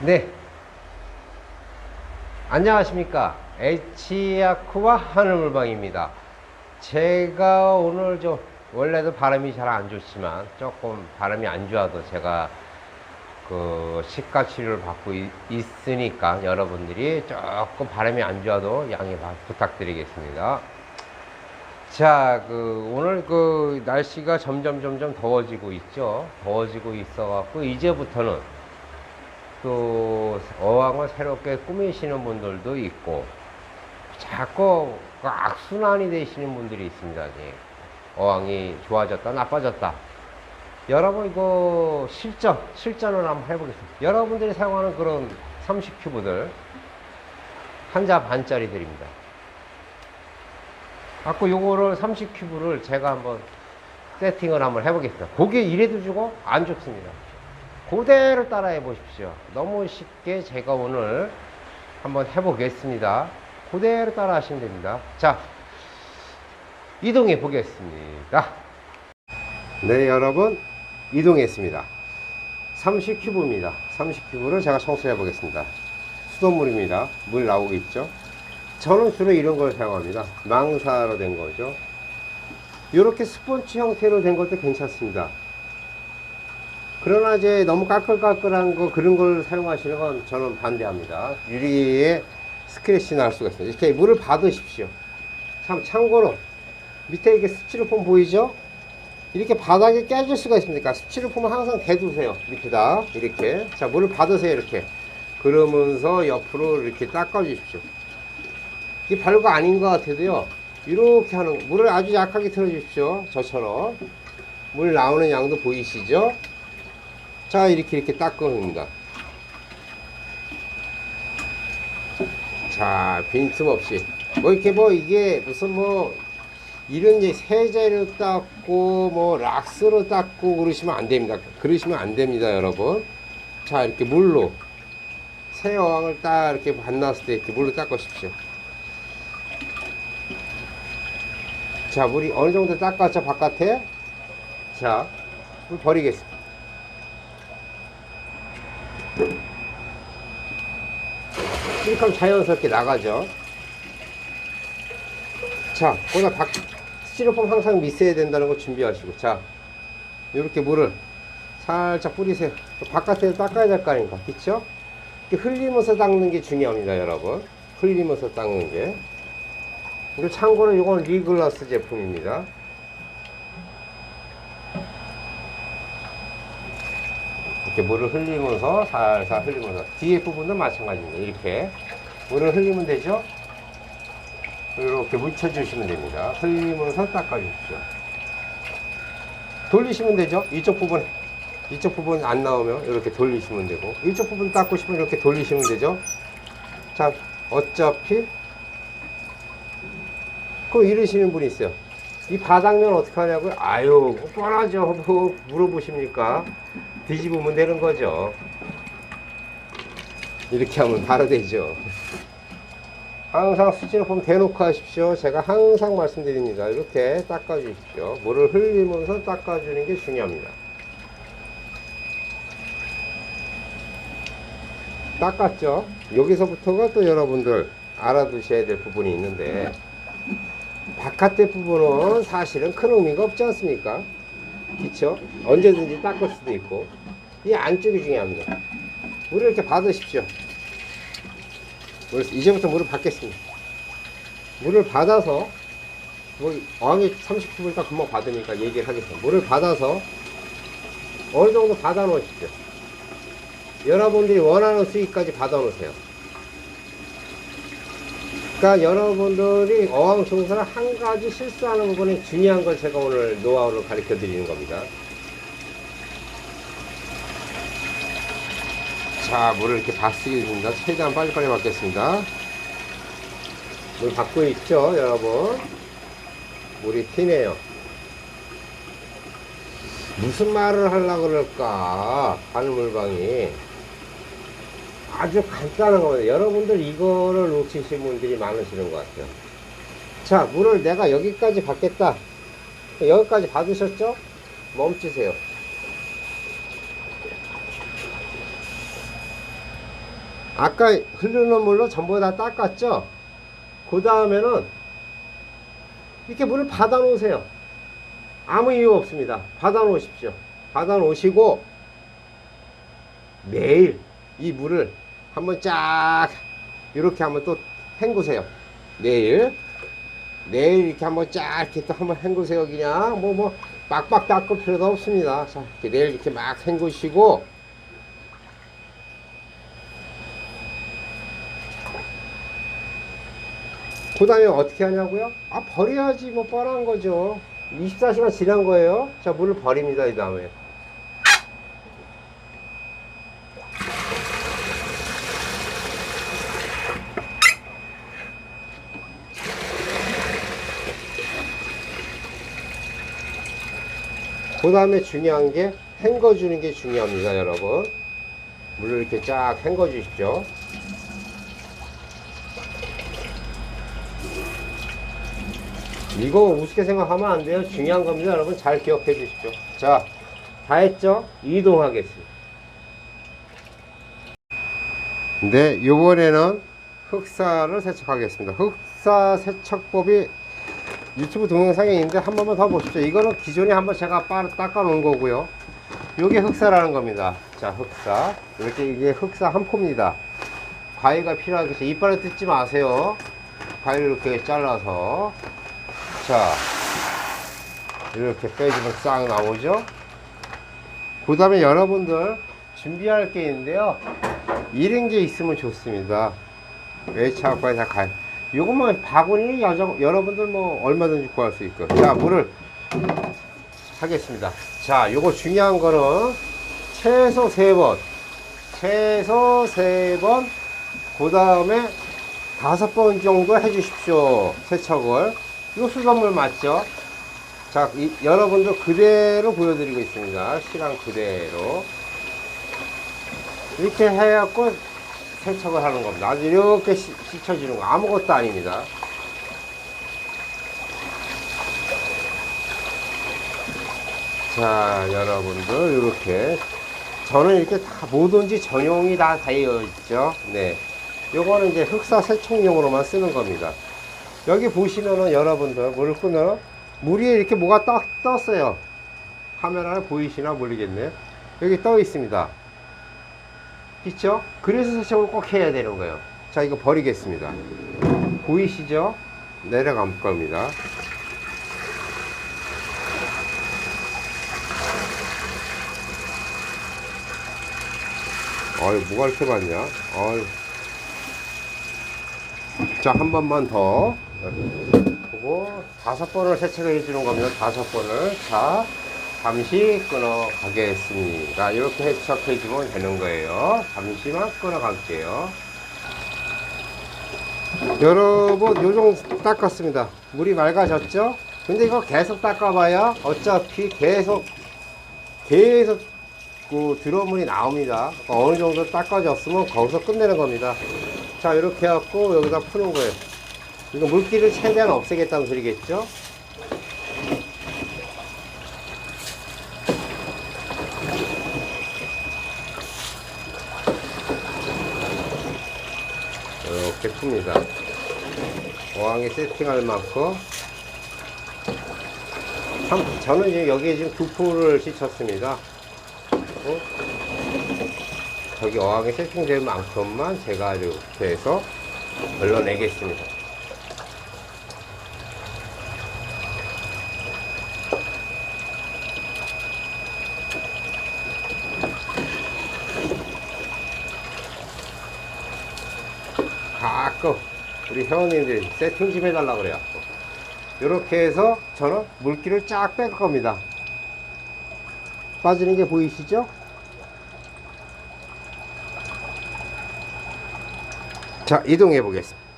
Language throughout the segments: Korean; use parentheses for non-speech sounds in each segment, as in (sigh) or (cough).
네. 안녕하십니까. 에치아쿠와 하늘물방입니다. 제가 오늘 좀, 원래도 바람이 잘 안 좋지만, 조금 바람이 안 좋아도 제가 그 식가 치료를 받고 있, 있으니까 여러분들이 조금 바람이 안 좋아도 양해 바- 부탁드리겠습니다. 자, 그, 오늘 그 날씨가 점점 점점 더워지고 있죠. 더워지고 있어 갖고, 이제부터는 또 어항을 새롭게 꾸미시는 분들도 있고 자꾸 그 악순환이 되시는 분들이 있습니다. 어항이 좋아졌다 나빠졌다. 여러분 이거 실전 실전을 한번 해보겠습니다. 여러분들이 사용하는 그런 30큐브들 한자 반짜리들입니다. 갖고 요거를 30큐브를 제가 한번 세팅을 한번 해보겠습니다. 고개 이래도 주고 안 좋습니다. 그대로 따라해 보십시오. 너무 쉽게 제가 오늘 한번 해보겠습니다. 그대로 따라 하시면 됩니다. 자, 이동해 보겠습니다. 네, 여러분, 이동했습니다. 30큐브입니다. 30큐브를 제가 청소해 보겠습니다. 수돗물입니다. 물 나오고 있죠? 저는 주로 이런 걸 사용합니다. 망사로 된 거죠. 이렇게 스펀지 형태로 된 것도 괜찮습니다. 그러나 이제 너무 까끌까끌한 거 그런 걸 사용하시는 건 저는 반대합니다. 유리에 스크래치 날 수가 있어요. 이렇게 물을 받으십시오. 참 참고로 밑에 이게 스티로폼 보이죠? 이렇게 바닥에 깨질 수가 있습니다. 스티로폼을 항상 대두세요. 밑에다 이렇게 자 물을 받으세요. 이렇게 그러면서 옆으로 이렇게 닦아 주십시오. 이게 별거 아닌 것 같아도요. 이렇게 하는 물을 아주 약하게 틀어 주십시오. 저처럼 물 나오는 양도 보이시죠? 자 이렇게 이렇게 닦아줍니다. 자 빈틈없이. 뭐 이렇게 뭐 이게 무슨 뭐 이런 이제 세제로 닦고 뭐 락스로 닦고 그러시면 안 됩니다. 그러시면 안 됩니다 여러분. 자 이렇게 물로. 새 어항을 딱 이렇게 만났을 때 이렇게 물로 닦으십시오. 자 물이 어느 정도 닦았죠 바깥에? 자 물 버리겠습니다 하면 자연스럽게 나가죠. 자, 거기다 박, 스티로폼 항상 미세야 된다는 거 준비하시고. 자, 이렇게 물을 살짝 뿌리세요. 바깥에서 닦아야 될 거 아닙니까? 그쵸? 흘리면서 닦는 게 중요합니다, 여러분. 흘리면서 닦는 게. 그리고 참고로 이건 리글라스 제품입니다. 이렇게 물을 흘리면서 살살 흘리면서 뒤에 부분도 마찬가지입니다. 이렇게 물을 흘리면 되죠. 이렇게 묻혀주시면 됩니다. 흘리면서 닦아주십시오. 돌리시면 되죠. 이쪽 부분 이쪽 부분 안 나오면 이렇게 돌리시면 되고 이쪽 부분 닦고 싶으면 이렇게 돌리시면 되죠. 자 어차피 그 이러시는 분이 있어요. 이 바닥면 어떻게 하냐고요? 아유, 뻔하죠. 뭐 물어보십니까? 뒤집으면 되는 거죠. 이렇게 하면 바로 되죠. 항상 수지로폼 대놓고 하십시오. 제가 항상 말씀드립니다. 이렇게 닦아주십시오. 물을 흘리면서 닦아주는 게 중요합니다. 닦았죠? 여기서부터가 또 여러분들 알아두셔야 될 부분이 있는데 바깥의 부분은 사실은 큰 의미가 없지 않습니까? 그쵸? 언제든지 닦을 수도 있고. 이 안쪽이 중요합니다. 물을 이렇게 받으십시오. 물, 이제부터 물을 받겠습니다. 물을 받아서 뭐 어항에 30분 딱 금방 받으니까 얘기를 하겠습니다. 물을 받아서 어느 정도 받아 놓으십시오. 여러분들이 원하는 수익까지 받아 놓으세요 그러니까 여러분들이 어항 청소를 한 가지 실수하는 부분이 중요한 걸 제가 오늘 노하우를 가르쳐 드리는 겁니다. 자, 물을 이렇게 받쓰겠습니다. 최대한 빨리빨리 받겠습니다. 물 받고 있죠, 여러분? 물이 튀네요. 무슨 말을 하려고 그럴까? 하늘물방이. 아주 간단한 겁니다. 여러분들 이거를 놓치신 분들이 많으시는 것 같아요. 자, 물을 내가 여기까지 받겠다. 여기까지 받으셨죠? 멈추세요. 아까 흐르는 물로 전부 다 닦았죠? 그 다음에는 이렇게 물을 받아 놓으세요. 아무 이유 없습니다. 받아 놓으십시오. 받아 놓으시고 매일 이 물을 한번 쫙 이렇게 한번 또 헹구세요. 내일 내일 이렇게 한번 쫙 이렇게 또 한번 헹구세요. 그냥 뭐뭐 빡빡 닦을 필요도 없습니다. 자 이렇게 내일 이렇게 막 헹구시고 그 다음에 어떻게 하냐고요? 아 버려야지 뭐 뻔한 거죠 24시간 지난 거예요 자 물을 버립니다 이 다음에 그 다음에 중요한 게 헹궈 주는 게 중요합니다 여러분 물을 이렇게 쫙 헹궈 주십시오 이거 우습게 생각하면 안 돼요. 중요한 겁니다. 여러분 잘 기억해 주십시오. 자, 다 했죠? 이동하겠습니다. 네, 요번에는 흑사를 세척하겠습니다. 흑사 세척법이 유튜브 동영상에 있는데 한 번만 더 보십시오. 이거는 기존에 한번 제가 빠- 닦아 놓은 거고요. 요게 흑사라는 겁니다. 자, 흑사. 이렇게 이게 흑사 한 포입니다. 가위가 필요하겠어요. 이빨을 뜯지 마세요. 가위를 이렇게 잘라서 자 이렇게 빼주면 싹 나오죠 그 다음에 여러분들 준비할 게 있는데요 게 있으면 좋습니다 외차학과에 다가 요 요것만 바구니 여러분들 뭐 얼마든지 구할 수 있고 자 물을 하겠습니다 자 요거 중요한 거는 최소 세번 최소 세번그 다음에 다섯 번 정도 해 주십시오 세척을 이거 수돗물 맞죠? 자, 이, 여러분들 그대로 보여드리고 있습니다. 시간 그대로. 이렇게 해갖고 세척을 하는 겁니다. 아주 이렇게 씻- 씻혀주는 거. 아무것도 아닙니다. 자, 여러분들, 이렇게. 저는 이렇게 다 뭐든지 전용이 다 되어 있죠. 네. 요거는 이제 흑사 세척용으로만 쓰는 겁니다. 여기 보시면은 여러분들 물을 끄면 물 위에 이렇게 뭐가 떠, 떴어요. 카메라에 보이시나 모르겠네. 여기 떠 있습니다. 있죠? 그래서 세척을 꼭 해야 되는 거예요. 자, 이거 버리겠습니다. 보이시죠? 내려갈 겁니다. 어이, 뭐가 이렇게 많냐? 어이. 자, 한 번만 더. 그리고 다섯 번을 세척해 주는 겁니다. 다섯 번을. 자, 잠시 끊어 가겠습니다. 이렇게 세척해 주면 되는 거예요. 잠시만 끊어 갈게요. 여러분, 요정 닦았습니다. 물이 맑아졌죠? 근데 이거 계속 닦아봐야 어차피 계속, 계속 그 드럼물이 나옵니다. 어느 정도 닦아졌으면 거기서 끝내는 겁니다. 자, 이렇게 해갖고 여기다 푸는 거예요. 이거 물기를 최대한 없애겠다는 소리겠죠? 풉니다. 어항에 세팅할 만큼. 참, 저는 이제 여기에 지금 두 포를 씻었습니다. 어? 저기 어항에 세팅될 만큼만 제가 이렇게 해서 걸러내겠습니다. 가끔 우리 회원님들이 세팅 좀 해달라 그래요. 이렇게 해서 저는 물기를 쫙 뺄 겁니다. 빠지는 게 보이시죠? 자, 이동해 보겠습니다.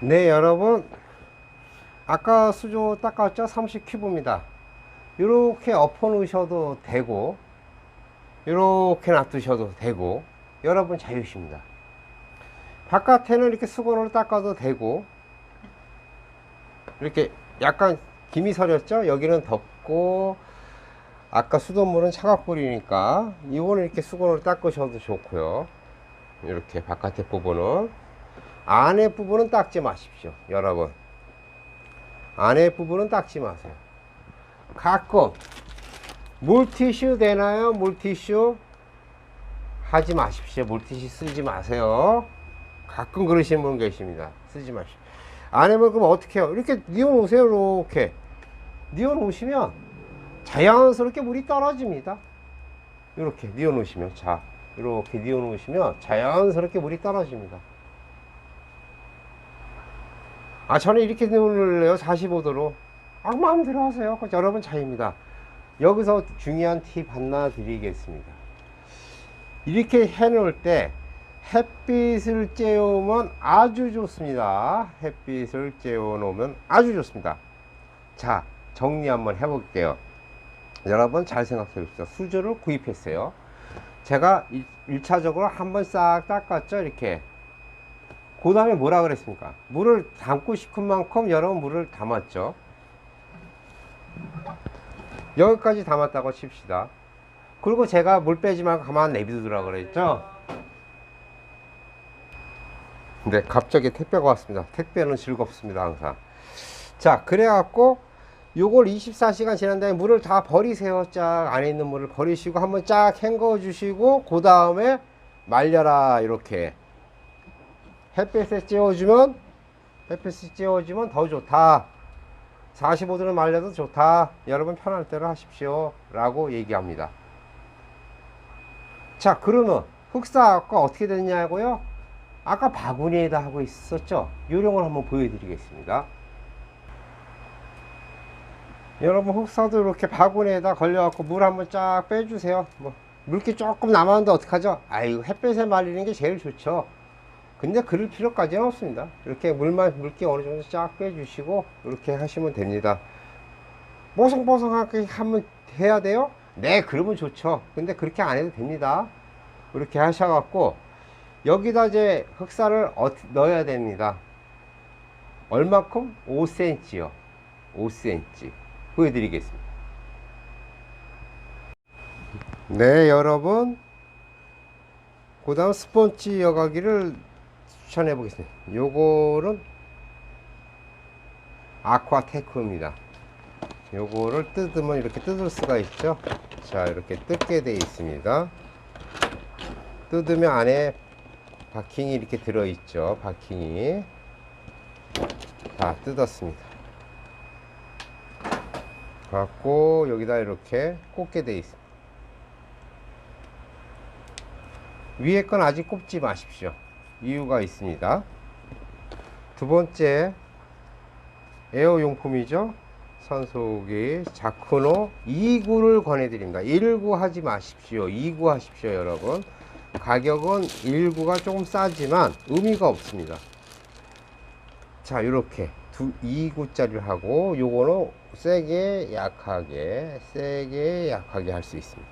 네, 여러분. 아까 수조 닦았죠? 30큐브입니다. 이렇게 엎어 놓으셔도 되고, 이렇게 놔두셔도 되고, 여러분 자유십니다. 바깥에는 이렇게 수건으로 닦아도 되고, 이렇게 약간 김이 서렸죠? 여기는 덮고, 아까 수돗물은 차갑불이니까 이거는 이렇게 수건으로 닦으셔도 좋고요. 이렇게 바깥에 부분은 안에 부분은 닦지 마십시오. 여러분. 안에 부분은 닦지 마세요. 가끔 물티슈 되나요? 물티슈 하지 마십시오. 물티슈 쓰지 마세요. 가끔 그러시는 분 계십니다. 쓰지 마십시오. 안에 뭐 그럼 어떻게 해요? 이렇게 뉘어 놓으세요. 이렇게 뉘어 놓으시면 자연스럽게 물이 떨어집니다. 이렇게 뉘어 놓으시면 자 이렇게 뉘어 놓으시면 자연스럽게 물이 떨어집니다. 아 저는 이렇게 누를래요 45도로 아 마음대로 하세요 여러분 차이입니다 여기서 중요한 팁 하나 드리겠습니다. 이렇게 해 놓을 때 햇빛을 쬐우면 아주 좋습니다. 햇빛을 쬐어 놓으면 아주 좋습니다. 자 정리 한번 해 볼게요. 여러분 잘 생각해 봅시다 수저를 구입했어요. 제가 1차적으로 한번 싹 닦았죠 이렇게. 그 다음에 뭐라 그랬습니까? 물을 담고 싶은 만큼 여러분 물을 담았죠. 여기까지 담았다고 칩시다. 그리고 제가 물 빼지 말고 가만 내비두라 그랬죠. 근데 갑자기 택배가 왔습니다. 택배는 즐겁습니다, 항상. 자, 그래갖고 요걸 24시간 지난 다음에 물을 다 버리세요. 쫙 안에 있는 물을 버리시고 한번 쫙 헹궈 주시고 그 다음에 말려라 이렇게 햇빛에 쬐어주면 햇빛에 쬐어주면 더 좋다 45도를 말려도 좋다. 여러분 편할 대로 하십시오. 라고 얘기합니다. 자 그러면 흑사가 어떻게 됐냐고요? 아까 바구니에다 하고 있었죠? 요령을 한번 보여드리겠습니다. 여러분 흑사도 이렇게 바구니에다 걸려갖고 물 한번 쫙 빼주세요. 뭐 물기 조금 남았는데 어떡하죠? 아이고 햇볕에 말리는 게 제일 좋죠 근데 그럴 필요까지는 없습니다. 이렇게 물만 물기 어느 정도 쫙 빼주시고 이렇게 하시면 됩니다. 뽀송뽀송하게 하면 해야 돼요? 네, 그러면 좋죠. 근데 그렇게 안 해도 됩니다. 이렇게 하셔갖고 여기다 이제 흑사를 어, 넣어야 됩니다. 얼마큼? 5cm요. 5cm. 보여드리겠습니다. 네, 여러분. 그 다음 스펀지 여과기를 추천해 보겠습니다. 요거는 아쿠아테크입니다. 요거를 뜯으면 이렇게 뜯을 수가 있죠. 자, 이렇게 뜯게 되어 있습니다. 뜯으면 안에 바킹이 이렇게 들어 있죠. 바킹이. 다 뜯었습니다. 갖고 여기다 이렇게 꽂게 되어 있습니다. 위에 건 아직 꼽지 마십시오. 이유가 있습니다. 두 번째 에어 용품이죠. 산소기 자쿠노 2구를 권해드립니다. 1구 하지 마십시오. 2구 하십시오, 여러분. 가격은 1구가 조금 싸지만 의미가 없습니다. 자, 이렇게 두 2구짜리를 하고 요거는 세게 약하게 세게 약하게 할 수 있습니다.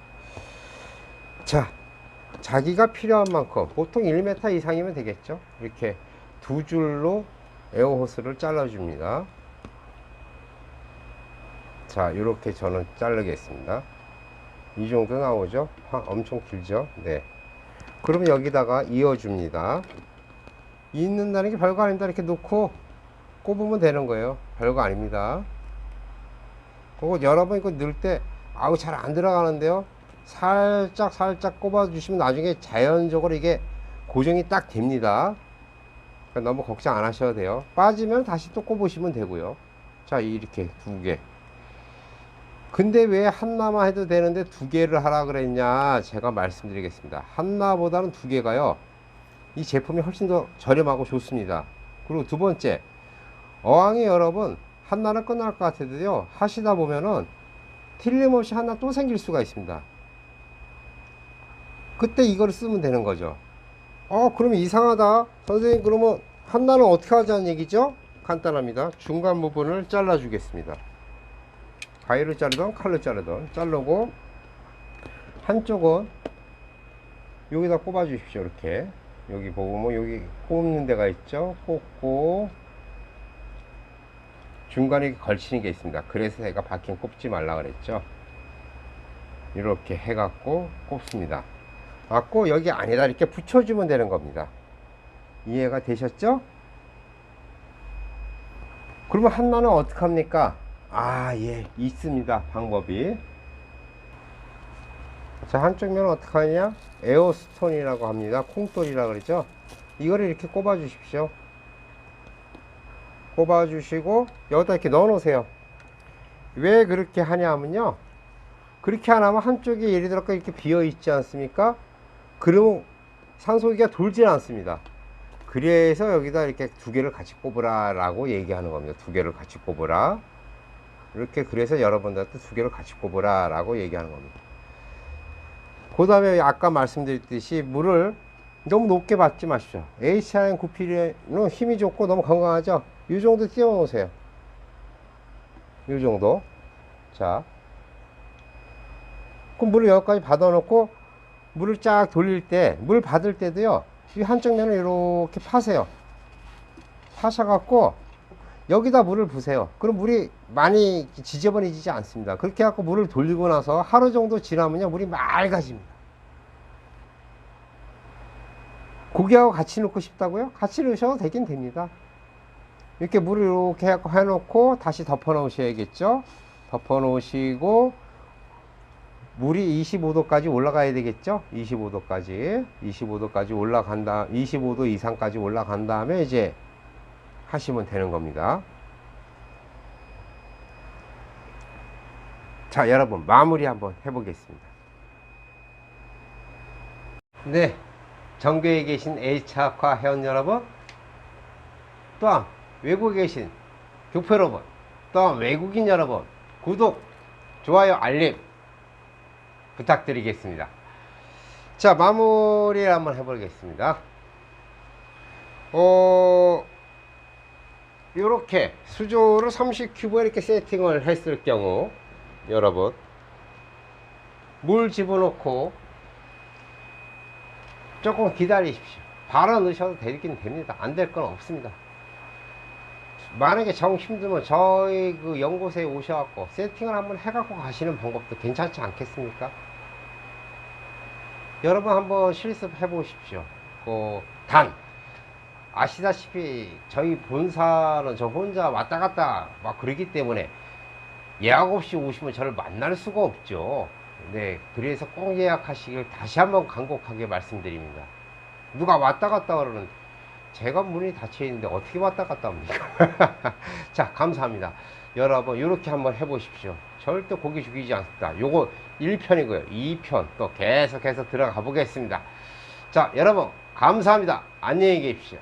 자, 자기가 필요한 만큼 보통 1m 이상이면 되겠죠? 이렇게 두 줄로 에어호스를 잘라 줍니다. 자 이렇게 저는 자르겠습니다. 이 정도 나오죠? 아, 엄청 길죠? 네. 그러면 여기다가 이어 줍니다. 있는다는 게 별거 아닙니다. 이렇게 놓고 꼽으면 되는 거예요. 별거 아닙니다. 그거 여러분 이거 넣을 때 아우 잘 안 들어가는데요 살짝 살짝 꼽아 주시면 나중에 자연적으로 이게 고정이 딱 됩니다. 그러니까 너무 걱정 안 하셔도 돼요. 빠지면 다시 또 꼽으시면 되고요. 자 이렇게 두개. 근데 왜 하나만 해도 되는데 두 개를 하라 그랬냐? 제가 말씀드리겠습니다. 하나보다는 두 개가요 이 제품이 훨씬 더 저렴하고 좋습니다. 그리고 두 번째 어항이 여러분 하나는 끝날 것 같아도요 하시다 보면은 틀림없이 하나 또 생길 수가 있습니다 그때 이걸 쓰면 되는 거죠. 어, 그러면 이상하다. 선생님, 그러면 한나는 어떻게 하자는 얘기죠? 간단합니다. 중간 부분을 잘라 주겠습니다. 가위로 자르던 칼로 자르던 자르고 한쪽은 여기다 꼽아 주십시오. 이렇게. 여기 보면 여기 꼽는 데가 있죠. 꼽고 중간에 걸치는 게 있습니다. 그래서 제가 바퀴 꼽지 말라 그랬죠. 이렇게 해갖고 꼽습니다. 갖고 여기 안에다 이렇게 붙여주면 되는 겁니다. 이해가 되셨죠? 그러면 한나는 어떡합니까? 아, 예, 있습니다. 방법이. 자, 한쪽 면은 어떡하냐? 에어스톤이라고 합니다. 콩돌이라 그러죠? 이거를 이렇게 꼽아 주십시오. 꼽아 주시고, 여기다 이렇게 넣어 놓으세요. 왜 그렇게 하냐면요. 그렇게 안 하면 한쪽이 예를 들어 이렇게 비어 있지 않습니까? 그러면 산소기가 돌질 않습니다. 그래서 여기다 이렇게 두 개를 같이 꼽으라 라고 얘기하는 겁니다. 두 개를 같이 꼽으라. 이렇게 그래서 여러분들한테 두 개를 같이 꼽으라 라고 얘기하는 겁니다. 그 다음에 아까 말씀드렸듯이 물을 너무 높게 받지 마십시오. HRN 구피는 힘이 좋고 너무 건강하죠? 이 정도 띄워 놓으세요. 이 정도. 자. 그럼 물을 여기까지 받아 놓고 물을 쫙 돌릴 때, 물 받을 때도요, 이 한쪽 면을 이렇게 파세요. 파셔갖고, 여기다 물을 부세요. 그럼 물이 많이 지저분해지지 않습니다. 그렇게 해갖고 물을 돌리고 나서 하루 정도 지나면요, 물이 맑아집니다. 고기하고 같이 넣고 싶다고요? 같이 넣으셔도 되긴 됩니다. 이렇게 물을 이렇게 해놓고 다시 덮어 놓으셔야겠죠? 덮어 놓으시고, 물이 25도까지 올라가야 되겠죠? 25도까지. 25도까지 올라간다. 25도 이상까지 올라간 다음에 이제 하시면 되는 겁니다. 자, 여러분, 마무리 한번 해보겠습니다. 네. 전교에 계신 H학과 회원 여러분, 또한 외국에 계신 교포 여러분, 또한 외국인 여러분, 구독, 좋아요, 알림, 부탁드리겠습니다. 자, 마무리를 한번 해보겠습니다. 어, 이렇게 수조를 30큐브에 이렇게 세팅을 했을 경우, 여러분, 물 집어넣고 조금 기다리십시오. 바로 넣으셔도 되긴 됩니다. 안 될 건 없습니다. 만약에 정 힘들면 저희 그 연구소에 오셔갖고 세팅을 한번 해갖고 가시는 방법도 괜찮지 않겠습니까? 여러분 한번 실습해 보십시오. 그, 단, 아시다시피 저희 본사는 저 혼자 왔다 갔다 막 그러기 때문에 예약 없이 오시면 저를 만날 수가 없죠. 네, 그래서 꼭 예약하시길 다시 한번 간곡하게 말씀드립니다. 누가 왔다 갔다 그러는 제가 문이 닫혀 있는데 어떻게 왔다 갔다 합니까? (laughs) 자, 감사합니다. 여러분, 이렇게 한번 해보십시오. 절대 고기 죽이지 않습니다. 요거 1편이고요. 2편 또 계속해서 들어가 보겠습니다. 자, 여러분, 감사합니다. 안녕히 계십시오.